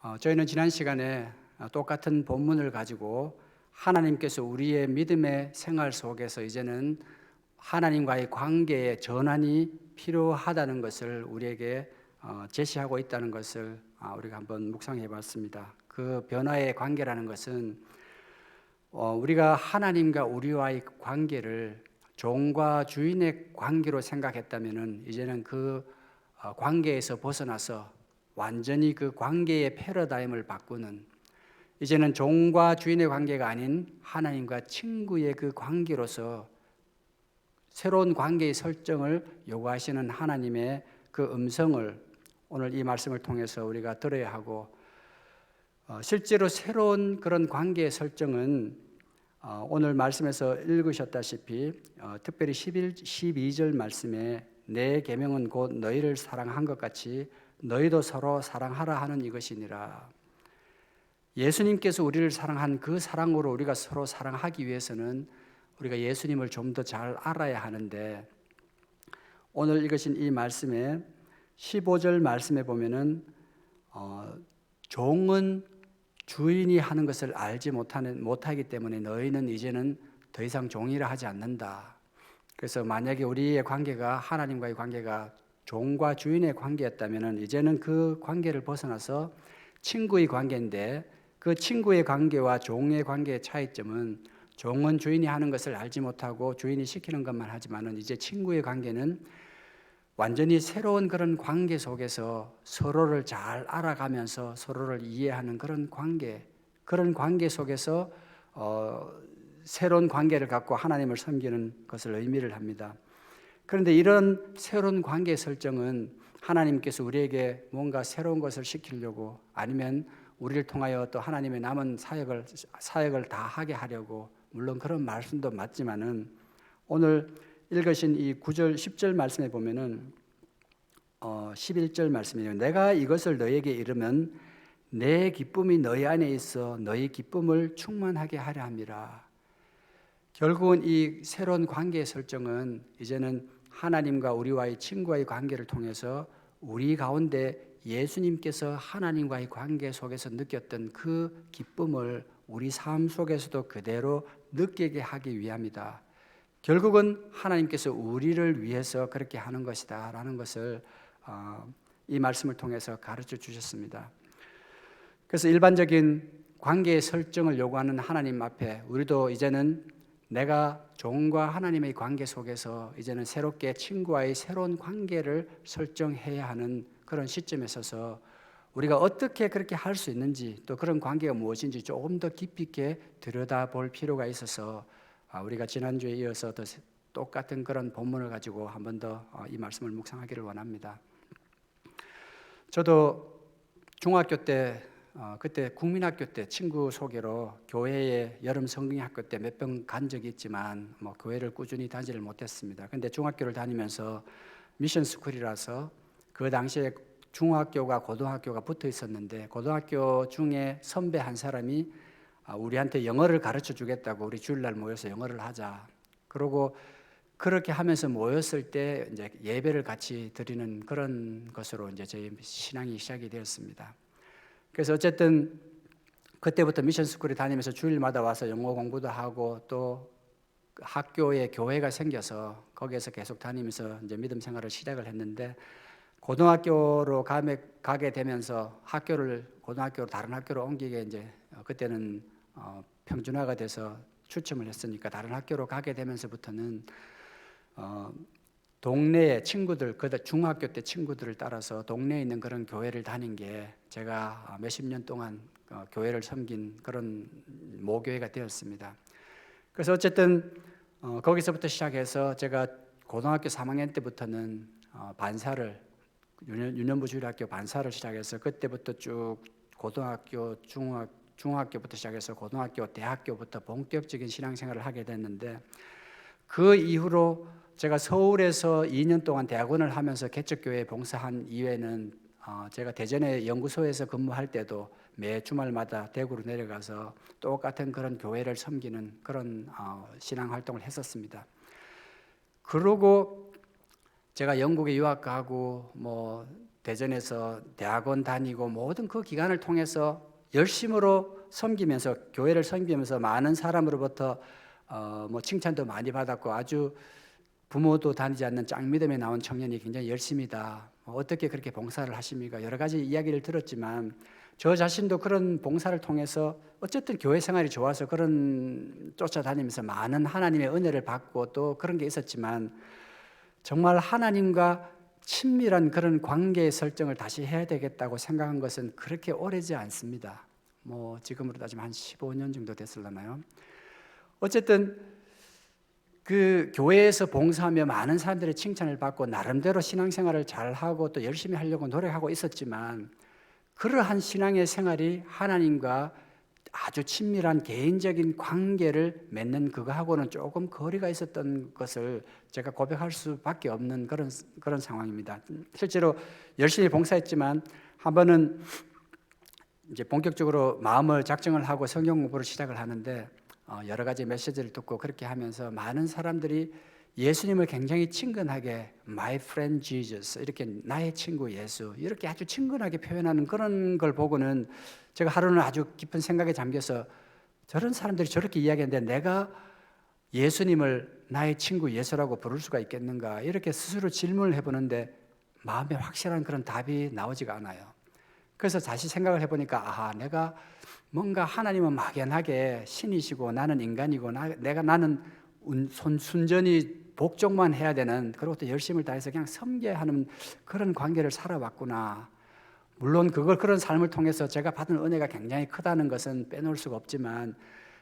어, 저희는 지난 시간에 어, 똑같은 본문을 가지고 하나님께서 우리의 믿음의 생활 속에서 이제는 하나님과의 관계의 전환이 필요하다는 것을 우리에게 어, 제시하고 있다는 것을 아, 우리가 한번 묵상해 봤습니다. 그 변화의 관계라는 것은 어, 우리가 하나님과 우리와의 관계를 종과 주인의 관계로 생각했다면은 이제는 그 어, 관계에서 벗어나서 완전히 그 관계의 패러다임을 바꾸는 이제는 종과 주인의 관계가 아닌 하나님과 친구의 그 관계로서 새로운 관계의 설정을 요구하시는 하나님의 그 음성을 오늘 이 말씀을 통해서 우리가 들어야 하고 어, 실제로 새로운 그런 관계의 설정은 어, 오늘 말씀에서 읽으셨다시피 어, 특별히 11, 12절 말씀에 내 계명은 곧 너희를 사랑한 것 같이 너희도 서로 사랑하라 하는 이것이니라. 예수님께서 우리를 사랑한 그 사랑으로 우리가 서로 사랑하기 위해서는 우리가 예수님을 좀 더 잘 알아야 하는데 오늘 읽으신 이 말씀에 15절 말씀에 보면은 어, 종은 주인이 하는 것을 알지 못하는 못하기 때문에 너희는 이제는 더 이상 종이라 하지 않는다. 그래서 만약에 우리의 관계가 하나님과의 관계가 종과 주인의 관계였다면은 이제는 그 관계를 벗어나서 친구의 관계인데 그 친구의 관계와 종의 관계의 차이점은 종은 주인이 하는 것을 알지 못하고 주인이 시키는 것만 하지만은 이제 친구의 관계는 완전히 새로운 그런 관계 속에서 서로를 잘 알아가면서 서로를 이해하는 그런 관계, 그런 관계 속에서 어, 새로운 관계를 갖고 하나님을 섬기는 것을 의미를 합니다. 그런데 이런 새로운 관계 설정은 하나님께서 우리에게 뭔가 새로운 것을 시키려고 아니면 우리를 통하여 또 하나님의 남은 사역을 사역을 다 하게 하려고 물론 그런 말씀도 맞지만은 오늘 읽으신 이 9절 10절 말씀에 보면은 어 11절 말씀이에요. 내가 이것을 너에게 이르면 내 기쁨이 너희 안에 있어 너희 기쁨을 충만하게 하려 함이라. 결국은 이 새로운 관계의 설정은 이제는 하나님과 우리와의 친구와의 관계를 통해서 우리 가운데 예수님께서 하나님과의 관계 속에서 느꼈던 그 기쁨을 우리 삶 속에서도 그대로 느끼게 하기 위함이다. 결국은 하나님께서 우리를 위해서 그렇게 하는 것이다 라는 것을 어, 이 말씀을 통해서 가르쳐 주셨습니다. 그래서 일반적인 관계의 설정을 요구하는 하나님 앞에 우리도 이제는 내가 종과 하나님의 관계 속에서 이제는 새롭게 친구와의 새로운 관계를 설정해야 하는 그런 시점에 서서 우리가 어떻게 그렇게 할 수 있는지 또 그런 관계가 무엇인지 조금 더 깊이 있게 들여다볼 필요가 있어서 아, 우리가 지난주에 이어서 더 똑같은 그런 본문을 가지고 한 번 더 이 말씀을 묵상하기를 원합니다. 저도 중학교 때 어, 그때 국민학교 때 친구 소개로 교회에 여름 성경학교 때 몇 번 간 적이 있지만 뭐 교회를 꾸준히 다니지를 못했습니다. 근데 중학교를 다니면서 미션 스쿨이라서 그 당시에 중학교가 고등학교가 붙어 있었는데 고등학교 중에 선배 한 사람이 아, 우리한테 영어를 가르쳐 주겠다고 우리 주일날 모여서 영어를 하자. 그러고 그렇게 하면서 모였을 때 이제 예배를 같이 드리는 그런 것으로 이제 저희 신앙이 시작이 되었습니다. 그래서 어쨌든 그때부터 미션 스쿨에 다니면서 주일마다 와서 영어 공부도 하고 또 학교에 교회가 생겨서 거기에서 계속 다니면서 이제 믿음 생활을 시작을 했는데 고등학교로 가게, 가게 되면서 학교를 고등학교로 다른 학교로 옮기게 이제 그때는 어, 평준화가 돼서 추첨을 했으니까 다른 학교로 가게 되면서부터는 어, 동네의 친구들, 그 중학교 때 친구들을 따라서 동네에 있는 그런 교회를 다닌 게 제가 몇십 년 동안 어, 교회를 섬긴 그런 모교회가 되었습니다. 그래서 어쨌든 어, 거기서부터 시작해서 제가 고등학교 3학년 때부터는 어, 반사를 유년, 부 주일학교 반사를 시작해서 그때부터 쭉 고등학교, 중학, 중학교부터 시작해서 고등학교, 대학교부터 본격적인 신앙생활을 하게 됐는데 그 이후로 제가 서울에서 2년 동안 대학원을 하면서 개척교회 봉사한 이후에는 어, 제가 대전의 연구소에서 근무할 때도 매 주말마다 대구로 내려가서 똑같은 그런 교회를 섬기는 그런 어, 신앙 활동을 했었습니다. 그러고 제가 영국에 유학 가고 뭐 대전에서 대학원 다니고 모든 그 기간을 통해서 열심으로 섬기면서 교회를 섬기면서 많은 사람으로부터 어, 뭐 칭찬도 많이 받았고 아주 부모도 다니지 않는 짱믿음에 나온 청년이 굉장히 열심이다. 뭐 어떻게 그렇게 봉사를 하십니까? 여러 가지 이야기를 들었지만 저 자신도 그런 봉사를 통해서 어쨌든 교회 생활이 좋아서 그런 쫓아다니면서 많은 하나님의 은혜를 받고 또 그런 게 있었지만 정말 하나님과 친밀한 그런 관계의 설정을 다시 해야 되겠다고 생각한 것은 그렇게 오래지 않습니다. 뭐 지금으로 따지면 한 15년 정도 됐을라나요? 어쨌든 그 교회에서 봉사하며 많은 사람들의 칭찬을 받고 나름대로 신앙생활을 잘 하고 또 열심히 하려고 노력하고 있었지만 그러한 신앙의 생활이 하나님과 아주 친밀한 개인적인 관계를 맺는 그거하고는 조금 거리가 있었던 것을 제가 고백할 수밖에 없는 그런 그런 상황입니다. 실제로 열심히 봉사했지만 한 번은 이제 본격적으로 마음을 작정을 하고 성경 공부를 시작을 하는데 어, 여러 가지 메시지를 듣고 그렇게 하면서 많은 사람들이 예수님을 굉장히 친근하게 My friend Jesus 이렇게 나의 친구 예수 이렇게 아주 친근하게 표현하는 그런 걸 보고는 제가 하루는 아주 깊은 생각에 잠겨서 저런 사람들이 저렇게 이야기하는데 내가 예수님을 나의 친구 예수라고 부를 수가 있겠는가 이렇게 스스로 질문을 해보는데 마음에 확실한 그런 답이 나오지가 않아요. 그래서 다시 생각을 해보니까 아하 내가 뭔가 하나님은 막연하게 신이시고 나는 인간이고 나, 내가 나는 손, 순전히 복종만 해야 되는 그리고 또 열심을 다해서 그냥 섬겨야 하는 그런 관계를 살아왔구나. 물론 그걸 그런 삶을 통해서 제가 받은 은혜가 굉장히 크다는 것은 빼놓을 수가 없지만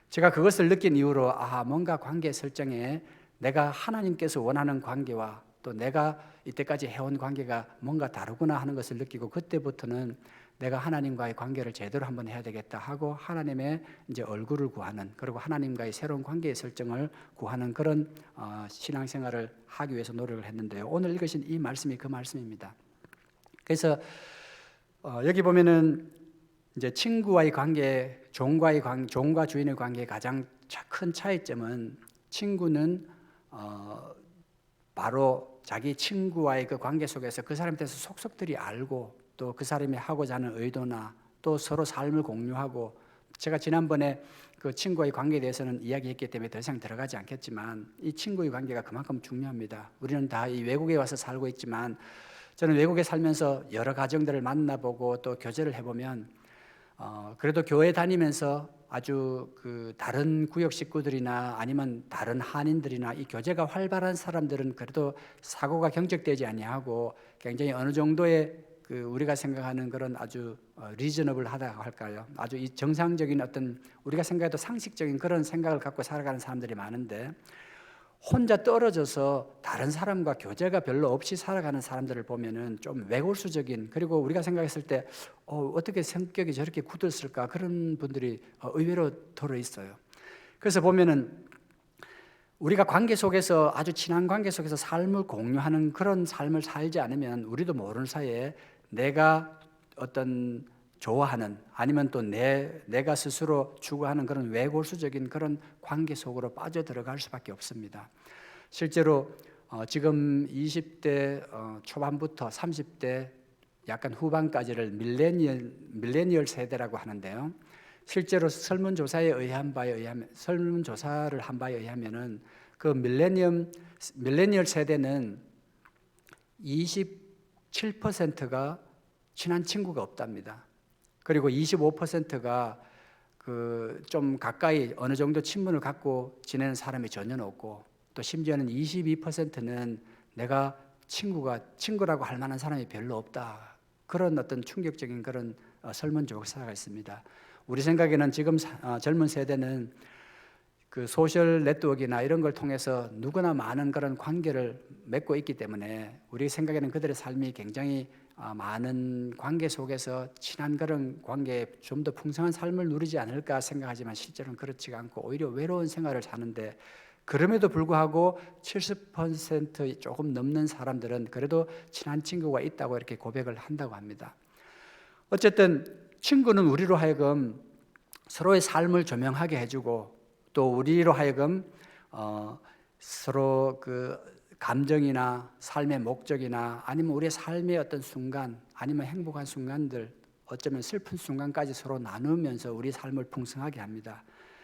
제가 그것을 느낀 이후로 아 뭔가 관계 설정에 내가 하나님께서 원하는 관계와 또 내가 이때까지 해온 관계가 뭔가 다르구나 하는 것을 느끼고 그때부터는 내가 하나님과의 관계를 제대로 한번 해야 되겠다 하고 하나님의 이제 얼굴을 구하는 그리고 하나님과의 새로운 관계의 설정을 구하는 그런 어, 신앙생활을 하기 위해서 노력을 했는데요. 오늘 읽으신 이 말씀이 그 말씀입니다. 그래서 어, 여기 보면은 이제 친구와의 관계, 종과의 관, 종과 주인의 관계의 가장 큰 차이점은 친구는 어, 바로 자기 친구와의 그 관계 속에서 그 사람에 대해서 속속들이 알고 또 그 사람이 하고자 하는 의도나 또 서로 삶을 공유하고 제가 지난번에 그 친구와의 관계에 대해서는 이야기했기 때문에 더 이상 들어가지 않겠지만 이 친구의 관계가 그만큼 중요합니다. 우리는 다 이 외국에 와서 살고 있지만 저는 외국에 살면서 여러 가정들을 만나보고 또 교제를 해보면 어, 그래도 교회 다니면서 아주 그 다른 구역 식구들이나 아니면 다른 한인들이나 이 교제가 활발한 사람들은 그래도 사고가 경적되지 아니하고 굉장히 어느 정도의 그 우리가 생각하는 그런 아주 리저너블하다고 할까요? 아주 이 정상적인 어떤 우리가 생각해도 상식적인 그런 생각을 갖고 살아가는 사람들이 많은데 혼자 떨어져서 다른 사람과 교제가 별로 없이 살아가는 사람들을 보면은 좀 외골수적인 그리고 우리가 생각했을 때 어, 어떻게 성격이 저렇게 굳었을까 그런 분들이 어, 의외로 들어 있어요. 그래서 보면은 우리가 관계 속에서 아주 친한 관계 속에서 삶을 공유하는 그런 삶을 살지 않으면 우리도 모르는 사이에 내가 어떤 좋아하는 아니면 또 내 내가 스스로 추구하는 그런 외골수적인 그런 관계 속으로 빠져 들어갈 수밖에 없습니다. 실제로 어, 지금 20대 어, 초반부터 30대 약간 후반까지를 밀레니얼 밀레니얼 세대라고 하는데요. 실제로 설문조사에 의한 바에 의하면 설문조사를 한 바에 의하면은 그 밀레니엄 밀레니얼 세대는 27%가 친한 친구가 없답니다. 그리고 25%가 그 좀 가까이 어느 정도 친분을 갖고 지내는 사람이 전혀 없고 또 심지어는 22%는 내가 친구가 친구라고 할 만한 사람이 별로 없다. 그런 어떤 충격적인 그런 어, 설문 조사가 있습니다. 우리 생각에는 지금 어, 젊은 세대는 그 소셜 네트워크나 이런 걸 통해서 누구나 많은 그런 관계를 맺고 있기 때문에 우리 생각에는 그들의 삶이 굉장히 어, 많은 관계 속에서 친한 그런 관계에 좀더 풍성한 삶을 누리지 않을까 생각하지만 실제로는 그렇지가 않고 오히려 외로운 생활을 사는데 그럼에도 불구하고 70% 조금 넘는 사람들은 그래도 친한 친구가 있다고 이렇게 고백을 한다고 합니다. 어쨌든 친구는 우리로 하여금 서로의 삶을 조명하게 해주고 또 우리로 하여금 어, 서로 그 감정이나 삶의 목적이나 아니면 우리의 삶의 어떤 순간 아니면 행복한 순간들 어쩌면 슬픈 순간까지 서로 나누면서 우리 삶을 풍성하게 합니다.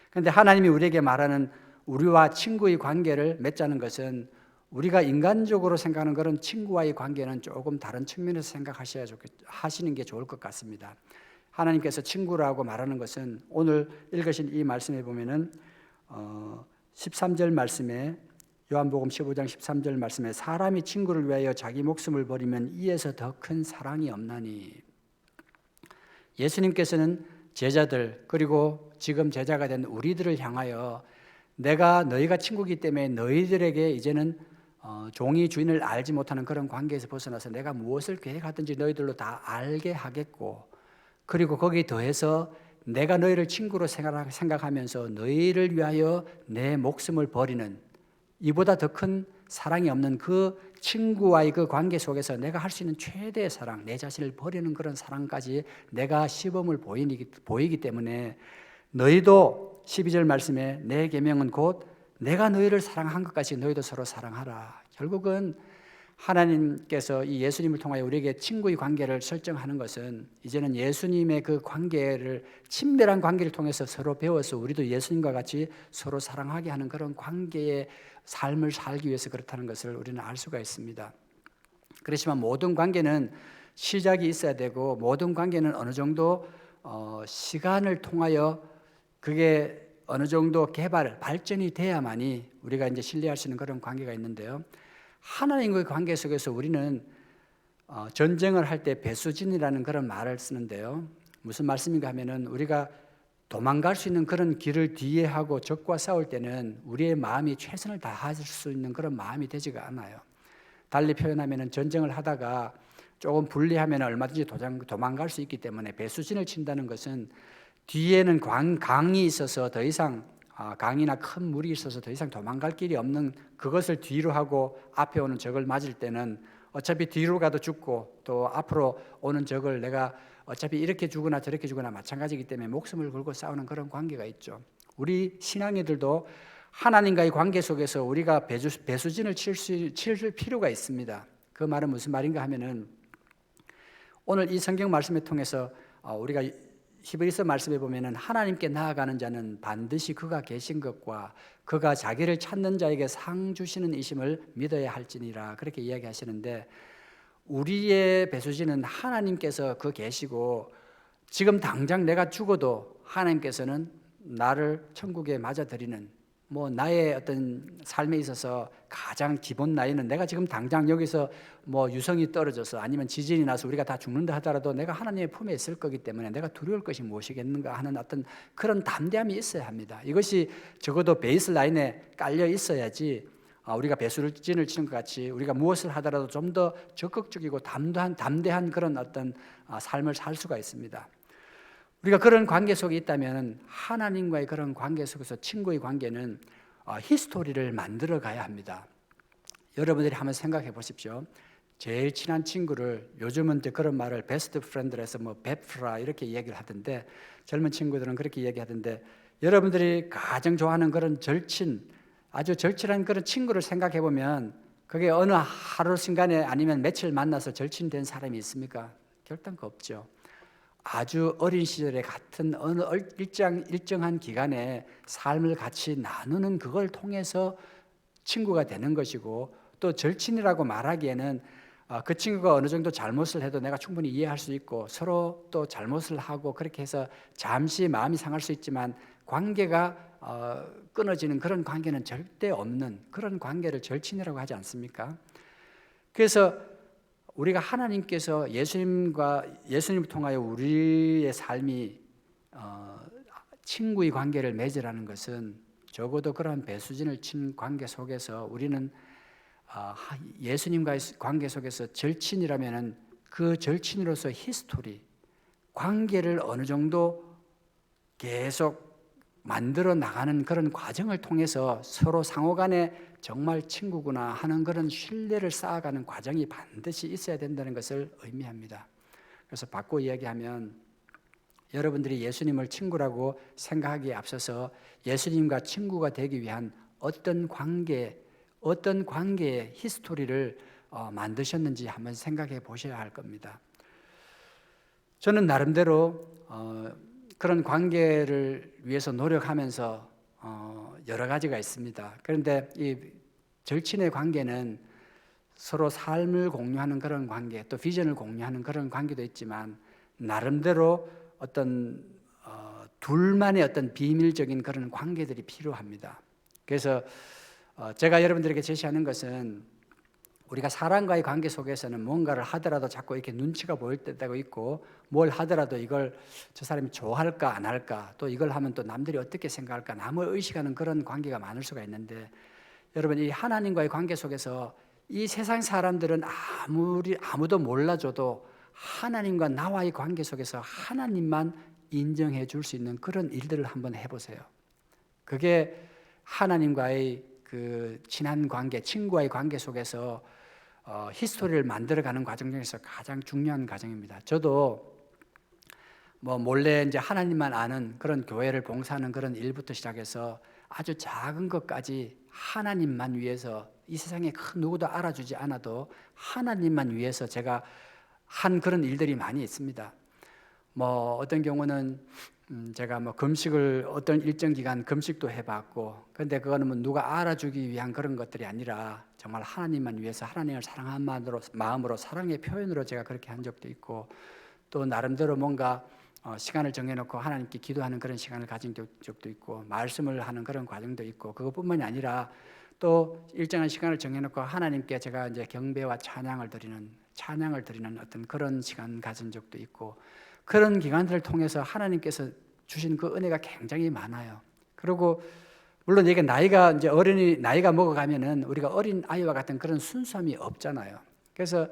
그런데 하나님이 우리에게 말하는 우리와 친구의 관계를 맺자는 것은 우리가 인간적으로 생각하는 그런 친구와의 관계는 조금 다른 측면에서 생각하셔야 좋겠, 하시는 게 좋을 것 같습니다. 하나님께서 친구라고 말하는 것은 오늘 읽으신 이 말씀에 보면은 어, 13절 말씀에 요한복음 15장 13절 말씀에 사람이 친구를 위하여 자기 목숨을 버리면 이에서 더 큰 사랑이 없나니. 예수님께서는 제자들 그리고 지금 제자가 된 우리들을 향하여 내가 너희가 친구기 때문에 너희들에게 이제는 어, 종이 주인을 알지 못하는 그런 관계에서 벗어나서 내가 무엇을 계획하든지 너희들로 다 알게 하겠고 그리고 거기에 더해서 내가 너희를 친구로 생각하면서 너희를 위하여 내 목숨을 버리는 이보다 더 큰 사랑이 없는 그 친구와의 그 관계 속에서 내가 할 수 있는 최대의 사랑, 내 자신을 버리는 그런 사랑까지 내가 시범을 보이기, 보이기 때문에 너희도 12절 말씀에 내 계명은 곧 내가 너희를 사랑한 것 같이 너희도 서로 사랑하라. 결국은 하나님께서 이 예수님을 통하여 우리에게 친구의 관계를 설정하는 것은 이제는 예수님의 그 관계를 친밀한 관계를 통해서 서로 배워서 우리도 예수님과 같이 서로 사랑하게 하는 그런 관계의 삶을 살기 위해서 그렇다는 것을 우리는 알 수가 있습니다. 그렇지만 모든 관계는 시작이 있어야 되고 모든 관계는 어느 정도 어, 시간을 통하여 그게 어느 정도 개발, 발전이 돼야만이 우리가 이제 신뢰할 수 있는 그런 관계가 있는데요. 하나님과의 관계 속에서 우리는 어, 전쟁을 할 때 배수진이라는 그런 말을 쓰는데요. 무슨 말씀인가 하면은 우리가 도망갈 수 있는 그런 길을 뒤에 하고 적과 싸울 때는 우리의 마음이 최선을 다할 수 있는 그런 마음이 되지가 않아요. 달리 표현하면은 전쟁을 하다가 조금 불리하면 얼마든지 도장, 도망갈 수 있기 때문에 배수진을 친다는 것은 뒤에는 강, 강이 있어서 더 이상 아, 강이나 큰 물이 있어서 더 이상 도망갈 길이 없는 그것을 뒤로 하고 앞에 오는 적을 맞을 때는 어차피 뒤로 가도 죽고 또 앞으로 오는 적을 내가 어차피 이렇게 죽거나 저렇게 죽거나 마찬가지이기 때문에 목숨을 걸고 싸우는 그런 관계가 있죠. 우리 신앙이들도 하나님과의 관계 속에서 우리가 배수, 배수진을 칠, 수, 칠 필요가 있습니다. 그 말은 무슨 말인가 하면은 오늘 이 성경 말씀을 통해서 어, 우리가 히브리서 말씀에 보면은 하나님께 나아가는 자는 반드시 그가 계신 것과 그가 자기를 찾는 자에게 상 주시는 이심을 믿어야 할지니라 그렇게 이야기하시는데 우리의 배수진은 하나님께서 그 계시고 지금 당장 내가 죽어도 하나님께서는 나를 천국에 맞아들이는 뭐 나의 어떤 삶에 있어서 가장 기본 나이는 내가 지금 당장 여기서 뭐 유성이 떨어져서 아니면 지진이 나서 우리가 다 죽는다 하더라도 내가 하나님의 품에 있을 거기 때문에 내가 두려울 것이 무엇이겠는가 하는 어떤 그런 담대함이 있어야 합니다. 이것이 적어도 베이스 라인에 깔려 있어야지 아, 우리가 배수진을 치는 것 같이 우리가 무엇을 하더라도 좀 더 적극적이고 담대한 담대한 그런 어떤 아, 삶을 살 수가 있습니다. 우리가 그런 관계 속에 있다면 하나님과의 그런 관계 속에서 친구의 관계는 어, 히스토리를 만들어 가야 합니다. 여러분들이 한번 생각해 보십시오. 제일 친한 친구를 요즘은 그런 말을 베스트 프렌드라서 뭐 베프라 이렇게 얘기를 하던데 젊은 친구들은 그렇게 얘기하던데 여러분들이 가장 좋아하는 그런 절친 아주 절친한 그런 친구를 생각해 보면 그게 어느 하루 순간에 아니면 며칠 만나서 절친된 사람이 있습니까? 결단코 없죠. 아주 어린 시절에 같은 어느 일정, 일정한 기간에 삶을 같이 나누는 그걸 통해서 친구가 되는 것이고 또 절친이라고 말하기에는 어, 그 친구가 어느 정도 잘못을 해도 내가 충분히 이해할 수 있고 서로 또 잘못을 하고 그렇게 해서 잠시 마음이 상할 수 있지만 관계가 어, 끊어지는 그런 관계는 절대 없는 그런 관계를 절친이라고 하지 않습니까? 그래서 우리가 하나님께서 예수님과 예수님을 통하여 우리의 삶이 어, 친구의 관계를 맺으라는 것은 적어도 그런 배수진을 친 관계 속에서 우리는 어, 예수님과의 관계 속에서 절친이라면은 그 절친으로서 히스토리 관계를 어느 정도 계속 만들어 나가는 그런 과정을 통해서 서로 상호간에 정말 친구구나 하는 그런 신뢰를 쌓아가는 과정이 반드시 있어야 된다는 것을 의미합니다. 그래서 바꿔 이야기하면 여러분들이 예수님을 친구라고 생각하기에 앞서서 예수님과 친구가 되기 위한 어떤 관계, 어떤 관계의 히스토리를 어, 만드셨는지 한번 생각해 보셔야 할 겁니다. 저는 나름대로 어, 그런 관계를 위해서 노력하면서 어, 여러 가지가 있습니다. 그런데 이 절친의 관계는 서로 삶을 공유하는 그런 관계, 또 비전을 공유하는 그런 관계도 있지만 나름대로 어떤 어, 둘만의 어떤 비밀적인 그런 관계들이 필요합니다. 그래서 어, 제가 여러분들에게 제시하는 것은 우리가 사람과의 관계 속에서는 뭔가를 하더라도 자꾸 이렇게 눈치가 보일 때도 있고 뭘 하더라도 이걸 저 사람이 좋아할까 안 할까 또 이걸 하면 또 남들이 어떻게 생각할까 남을 의식하는 그런 관계가 많을 수가 있는데 여러분 이 하나님과의 관계 속에서 이 세상 사람들은 아무리 아무도 몰라줘도 하나님과 나와의 관계 속에서 하나님만 인정해 줄 수 있는 그런 일들을 한번 해보세요. 그게 하나님과의 그 친한 관계, 친구와의 관계 속에서 어, 히스토리를 만들어가는 과정 중에서 가장 중요한 과정입니다. 저도 뭐 몰래 이제 하나님만 아는 그런 교회를 봉사하는 그런 일부터 시작해서 아주 작은 것까지 하나님만 위해서 이 세상에 큰 누구도 알아주지 않아도 하나님만 위해서 제가 한 그런 일들이 많이 있습니다. 뭐 어떤 경우는 음 제가 뭐 금식을 어떤 일정 기간 금식도 해봤고, 근데 그거는 뭐 누가 알아주기 위한 그런 것들이 아니라 정말 하나님만 위해서 하나님을 사랑한 마음으로, 마음으로 사랑의 표현으로 제가 그렇게 한 적도 있고, 또 나름대로 뭔가 어, 시간을 정해놓고 하나님께 기도하는 그런 시간을 가진 적도 있고, 말씀을 하는 그런 과정도 있고, 그것뿐만이 아니라 또 일정한 시간을 정해놓고 하나님께 제가 이제 경배와 찬양을 드리는 찬양을 드리는 어떤 그런 시간 가진 적도 있고. 그런 기간들을 통해서 하나님께서 주신 그 은혜가 굉장히 많아요. 그리고 물론 이게 나이가 이제 어른이 나이가 먹어가면은 우리가 어린 아이와 같은 그런 순수함이 없잖아요. 그래서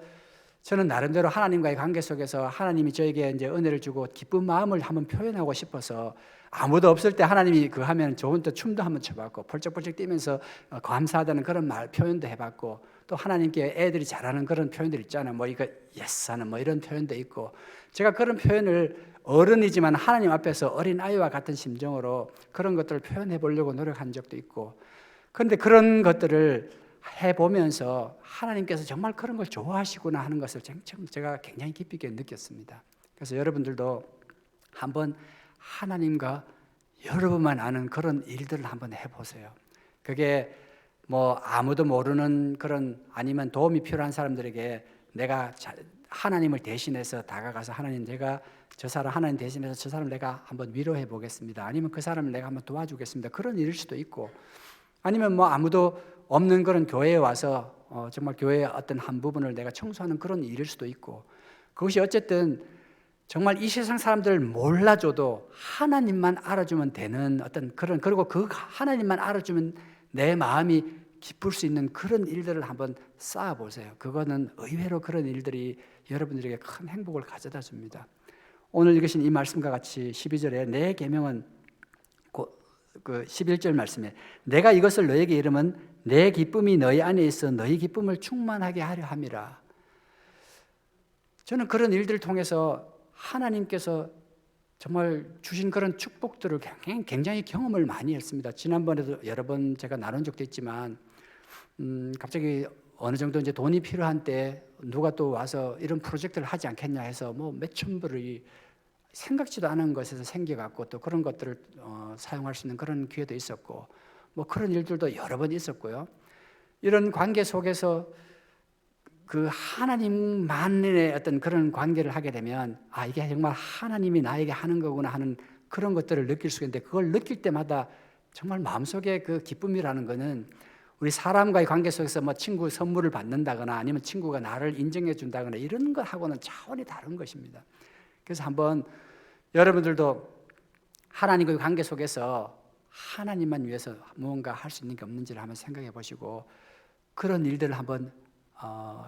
저는 나름대로 하나님과의 관계 속에서 하나님이 저에게 이제 은혜를 주고 기쁜 마음을 한번 표현하고 싶어서 아무도 없을 때 하나님이 그 하면 좋은 또 춤도 한번 춰봤고 펄쩍펄쩍 뛰면서 어, 감사하다는 그런 말 표현도 해봤고 또 하나님께 애들이 잘하는 그런 표현들 있잖아요. 뭐 이거 예스 하는 뭐 이런 표현도 있고 제가 그런 표현을 어른이지만 하나님 앞에서 어린 아이와 같은 심정으로 그런 것들을 표현해 보려고 노력한 적도 있고 그런데 그런 것들을 해 보면서 하나님께서 정말 그런 걸 좋아하시구나 하는 것을 제가 굉장히 깊이 있게 느꼈습니다. 그래서 여러분들도 한번 하나님과 여러분만 아는 그런 일들을 한번 해 보세요. 그게 뭐 아무도 모르는 그런 아니면 도움이 필요한 사람들에게 내가 하나님을 대신해서 다가가서 하나님 내가 저 사람 하나님 대신해서 저 사람 내가 한번 위로해 보겠습니다. 아니면 그 사람을 내가 한번 도와주겠습니다. 그런 일일 수도 있고 아니면 뭐 아무도 없는 그런 교회에 와서 어 정말 교회의 어떤 한 부분을 내가 청소하는 그런 일일 수도 있고 그것이 어쨌든 정말 이 세상 사람들을 몰라줘도 하나님만 알아주면 되는 어떤 그런 그리고 그 하나님만 알아주면 내 마음이 기쁠 수 있는 그런 일들을 한번 쌓아 보세요. 그거는 의외로 그런 일들이 여러분들에게 큰 행복을 가져다 줍니다. 오늘 읽으신 이 말씀과 같이 12절에 내 계명은 그 11절 말씀에 내가 이것을 너에게 이르면 내 기쁨이 너희 안에 있어 너희 기쁨을 충만하게 하려 함이라. 저는 그런 일들을 통해서 하나님께서 정말 주신 그런 축복들을 굉장히 경험을 많이 했습니다. 지난번에도 여러 번 제가 나눈 적도 있지만 음, 갑자기 어느 정도 이제 돈이 필요한 때 누가 또 와서 이런 프로젝트를 하지 않겠냐 해서 뭐 몇천 불이 생각지도 않은 것에서 생겨갖고 또 그런 것들을 어, 사용할 수 있는 그런 기회도 있었고 뭐 그런 일들도 여러 번 있었고요. 이런 관계 속에서 그 하나님만의 어떤 그런 관계를 하게 되면 아 이게 정말 하나님이 나에게 하는 거구나 하는 그런 것들을 느낄 수 있는데 그걸 느낄 때마다 정말 마음속에 그 기쁨이라는 거는 우리 사람과의 관계 속에서 뭐 친구 선물을 받는다거나 아니면 친구가 나를 인정해 준다거나 이런 것하고는 차원이 다른 것입니다. 그래서 한번 여러분들도 하나님과의 관계 속에서 하나님만 위해서 무언가 할 수 있는 게 없는지를 한번 생각해 보시고 그런 일들을 한번 어,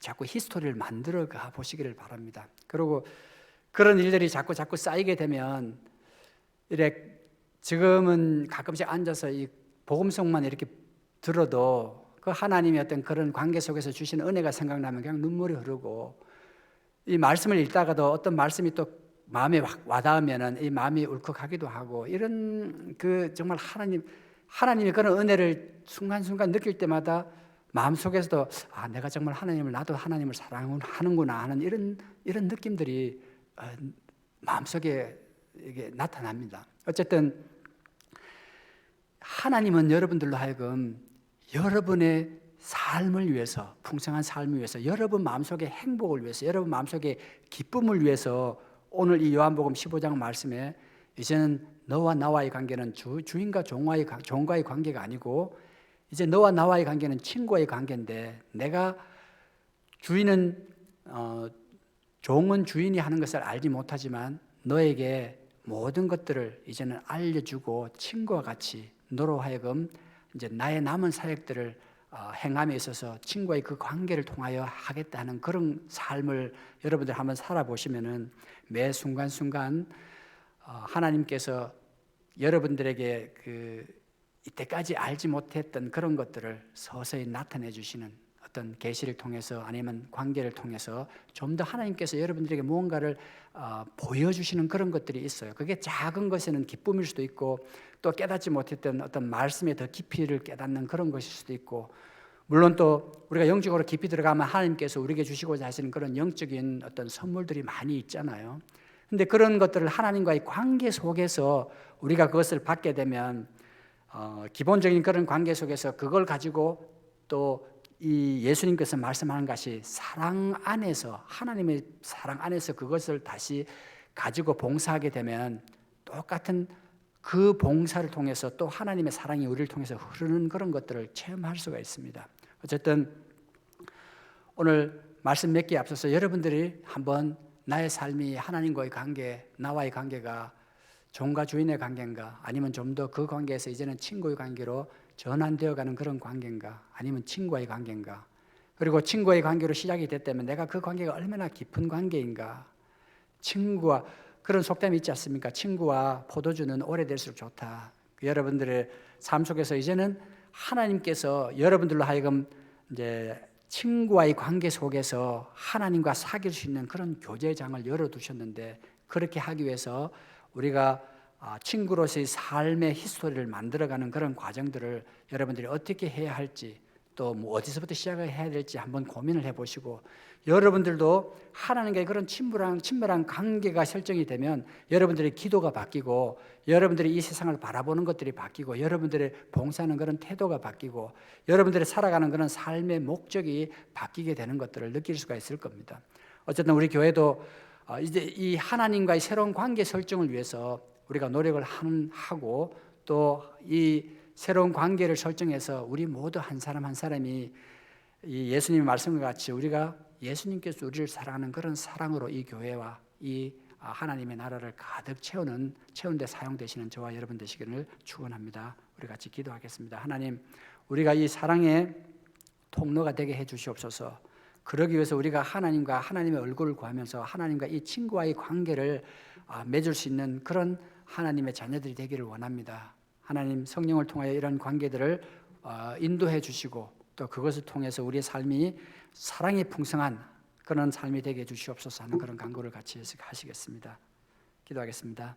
자꾸 히스토리를 만들어 가 보시기를 바랍니다. 그리고 그런 일들이 자꾸 자꾸 쌓이게 되면 이래 지금은 가끔씩 앉아서 이 복음성만 이렇게 들어도 그 하나님의 어떤 그런 관계 속에서 주신 은혜가 생각나면 그냥 눈물이 흐르고 이 말씀을 읽다가도 어떤 말씀이 또 마음에 와닿으면은 이 마음이 울컥하기도 하고 이런 그 정말 하나님 하나님의 그런 은혜를 순간순간 느낄 때마다 마음속에서도 아 내가 정말 하나님을 나도 하나님을 사랑하는구나 하는 이런 이런 느낌들이 어, 마음속에 이게 나타납니다. 어쨌든 하나님은 여러분들로 하여금 여러분의 삶을 위해서 풍성한 삶을 위해서 여러분 마음속의 행복을 위해서 여러분 마음속의 기쁨을 위해서 오늘 이 요한복음 15장 말씀에 이제는 너와 나와의 관계는 주, 주인과 종과의, 관- 종과의 관계가 아니고 이제 너와 나와의 관계는 친구와의 관계인데 내가 주인은 어, 종은 주인이 하는 것을 알지 못하지만 너에게 모든 것들을 이제는 알려주고 친구와 같이 너로 하여금 이제 나의 남은 사역들을 어, 행함에 있어서 친구와의 그 관계를 통하여 하겠다는 그런 삶을 여러분들 한번 살아보시면은 매 순간 순간 어, 하나님께서 여러분들에게 그 이때까지 알지 못했던 그런 것들을 서서히 나타내 주시는 어떤 계시를 통해서 아니면 관계를 통해서 좀 더 하나님께서 여러분들에게 무언가를 어, 보여주시는 그런 것들이 있어요. 그게 작은 것에는 기쁨일 수도 있고 또 깨닫지 못했던 어떤 말씀의 더 깊이를 깨닫는 그런 것일 수도 있고 물론 또 우리가 영적으로 깊이 들어가면 하나님께서 우리에게 주시고자 하시는 그런 영적인 어떤 선물들이 많이 있잖아요. 근데 그런 것들을 하나님과의 관계 속에서 우리가 그것을 받게 되면 어, 기본적인 그런 관계 속에서 그걸 가지고 또 이 예수님께서 말씀하는 것이 사랑 안에서 하나님의 사랑 안에서 그것을 다시 가지고 봉사하게 되면 똑같은 그 봉사를 통해서 또 하나님의 사랑이 우리를 통해서 흐르는 그런 것들을 체험할 수가 있습니다. 어쨌든 오늘 말씀 몇 개 앞서서 여러분들이 한번 나의 삶이 하나님과의 관계, 나와의 관계가 종과 주인의 관계인가 아니면 좀 더 그 관계에서 이제는 친구의 관계로 전환되어 가는 그런 관계인가 아니면 친구와의 관계인가 그리고 친구와의 관계로 시작이 됐다면 내가 그 관계가 얼마나 깊은 관계인가 친구와 그런 속담이 있지 않습니까? 친구와 포도주는 오래될수록 좋다. 여러분들의 삶 속에서 이제는 하나님께서 여러분들로 하여금 이제 친구와의 관계 속에서 하나님과 사귈 수 있는 그런 교제장을 열어두셨는데 그렇게 하기 위해서 우리가 아, 친구로서의 삶의 히스토리를 만들어가는 그런 과정들을 여러분들이 어떻게 해야 할지 또 뭐 어디서부터 시작을 해야 될지 한번 고민을 해보시고 여러분들도 하나님과의 그런 친밀한 친밀한 관계가 설정이 되면 여러분들의 기도가 바뀌고 여러분들이 이 세상을 바라보는 것들이 바뀌고 여러분들의 봉사하는 그런 태도가 바뀌고 여러분들이 살아가는 그런 삶의 목적이 바뀌게 되는 것들을 느낄 수가 있을 겁니다. 어쨌든 우리 교회도 어, 이제 이 하나님과의 새로운 관계 설정을 위해서 우리가 노력을 하고 또 이 새로운 관계를 설정해서 우리 모두 한 사람 한 사람이 이 예수님의 말씀과 같이 우리가 예수님께서 우리를 사랑하는 그런 사랑으로 이 교회와 이 아, 하나님의 나라를 가득 채우는 채운 데 사용되시는 저와 여러분 되시기를 축원합니다. 우리 같이 기도하겠습니다. 하나님, 우리가 이 사랑의 통로가 되게 해 주시옵소서. 그러기 위해서 우리가 하나님과 하나님의 얼굴을 구하면서 하나님과 이 친구와의 관계를 아, 맺을 수 있는 그런 하나님의 자녀들이 되기를 원합니다. 하나님 성령을 통하여 이런 관계들을 어, 인도해 주시고 또 그것을 통해서 우리의 삶이 사랑이 풍성한 그런 삶이 되게 해 주시옵소서 하는 그런 간구를 같이 하시겠습니다. 기도하겠습니다.